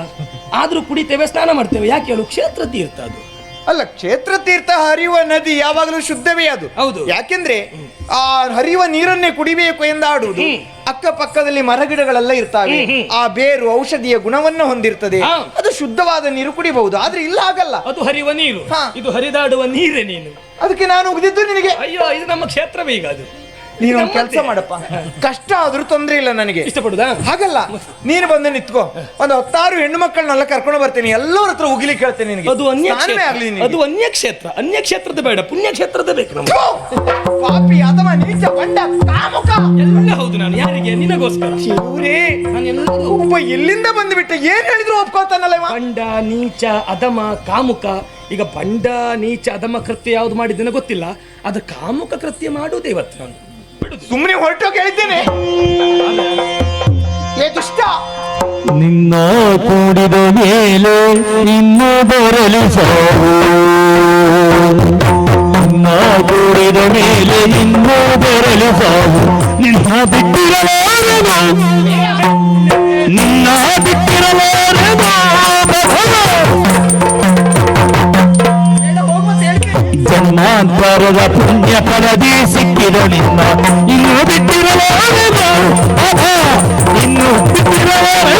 ಆದ್ರೂ ಕುಡಿತೇವೆ ಸ್ನಾನ ಮಾಡ್ತೇವೆ. ಯಾಕೆ ಹೇಳು? ಕ್ಷೇತ್ರ ತೀರ್ಥ ಅದು. ಅಲ್ಲ ಕ್ಷೇತ್ರ ತೀರ್ಥ ಹರಿಯುವ ನದಿ ಯಾವಾಗಲೂ ಶುದ್ಧವೇ ಅದು. ಹೌದು. ಯಾಕೆಂದ್ರೆ ಆ ಹರಿಯುವ ನೀರನ್ನೇ ಕುಡಿಬೇಕು ಎಂದಾಡುವುದು ಅಕ್ಕಪಕ್ಕದಲ್ಲಿ ಮರಗಿಡಗಳೆಲ್ಲ ಇರ್ತಾವೆ. ಆ ಬೇರು ಔಷಧಿಯ ಗುಣವನ್ನ ಹೊಂದಿರ್ತದೆ. ಅದು ಶುದ್ಧವಾದ ನೀರು ಕುಡಿಬಹುದು. ಆದ್ರೆ ಇಲ್ಲ ಆಗಲ್ಲ ಅದು ಹರಿಯುವ ನೀರು. ಇದು ಹರಿದಾಡುವ ನೀರೇ ನೀನು. ಅದಕ್ಕೆ ನಾನು ಉಗಿದಿದ್ದು ನಿನಗೆ. ಅಯ್ಯೋ ಇದು ನಮ್ಮ ಕ್ಷೇತ್ರವೇ ಈಗ ಅದು. ನೀನು ಒಂದು ಕೆಲಸ ಮಾಡಪ್ಪ. ಕಷ್ಟ ಆದ್ರೂ ತೊಂದ್ರೆ ಇಲ್ಲ ನನಗೆ. ಇಷ್ಟಪಡುದಾ? ಹಾಗಲ್ಲ. ನೀನು ಬಂದು ನಿತ್ಕೋ. ಒಂದು ಹತ್ತಾರು ಹೆಣ್ಣು ಮಕ್ಕಳನ್ನೆಲ್ಲ ಕರ್ಕೊಂಡು ಬರ್ತೇನೆ. ಎಲ್ಲರ ಹತ್ರ ಉಗಿಲಿ ಕೇಳ್ತೇನೆ ನಿನಗೆ. ಅದು ಅನ್ಯ ಆಗ್ಲಿ ಅದು ಅನ್ಯ ಕ್ಷೇತ್ರ. ಅನ್ಯ ಕ್ಷೇತ್ರದ ಬೇಡ. ಪುಣ್ಯ ಕ್ಷೇತ್ರದ ಬೇಕು ನಮ್ಗೆ. ಥು! ಪಾಪಿ ಅಥವಾ ನೀಚ ಬಂಡ ಕಾಮುಕ. ಎಲ್ಲ ಹೌದು ನಾನು. ಯಾರಿಗೆ? ನಿನಗೋಸ್ಕರ. ನಾನು ಒಬ್ಬ ಎಲ್ಲಿಂದ ಬಂದ್ಬಿಟ್ಟೆ? ಏನ್ ಹೇಳಿದ್ರು ಒಪ್ಕೋತಾನಲ್ಲ ಇವ? ಬಂಡ ನೀಚ ಅಧಮ ಕಾಮುಕ. ಈಗ ಬಂಡ ನೀಚ ಅಧಮ ಕೃತ್ಯ ಯಾವ್ದು ಮಾಡಿದ್ದೇನೆ ಗೊತ್ತಿಲ್ಲ. ಅದು ಕಾಮುಕ ಕೃತ್ಯ ಮಾಡುವುದೇ ಇವತ್ತು ನಾನು. ಬಿಡುದು ಸುಮ್ನೆ ಹೊರಟೋಗಿ ಹೇಳಿದ್ದೇನೆ ಏ, ದುಷ್ಟ. ನಿನ್ನ ಕೂಡಿದ ಮೇಲೆ ಇನ್ನು ಬರಲು ಸಾವು. ನಿನ್ನ ಕೂಡಿದ ಮೇಲೆ ಇನ್ನು ಬರಲು ಸಾವು. ನಿನ್ನ ಬಿಟ್ಟಿರಲಾರದು ನಿನ್ನ ಬಿಟ್ಟಿರಲಾರದು ಅಮ್ಮ ಪರದ ಪುಣ್ಯ ಪರದಿ ಸಿಕ್ಕಿದ ನಿಮ್ಮ ಇನ್ನು ಬಿಟ್ಟಿರಲಾರೆ ಇನ್ನು ಬಿಟ್ಟಿರಲಾರೆ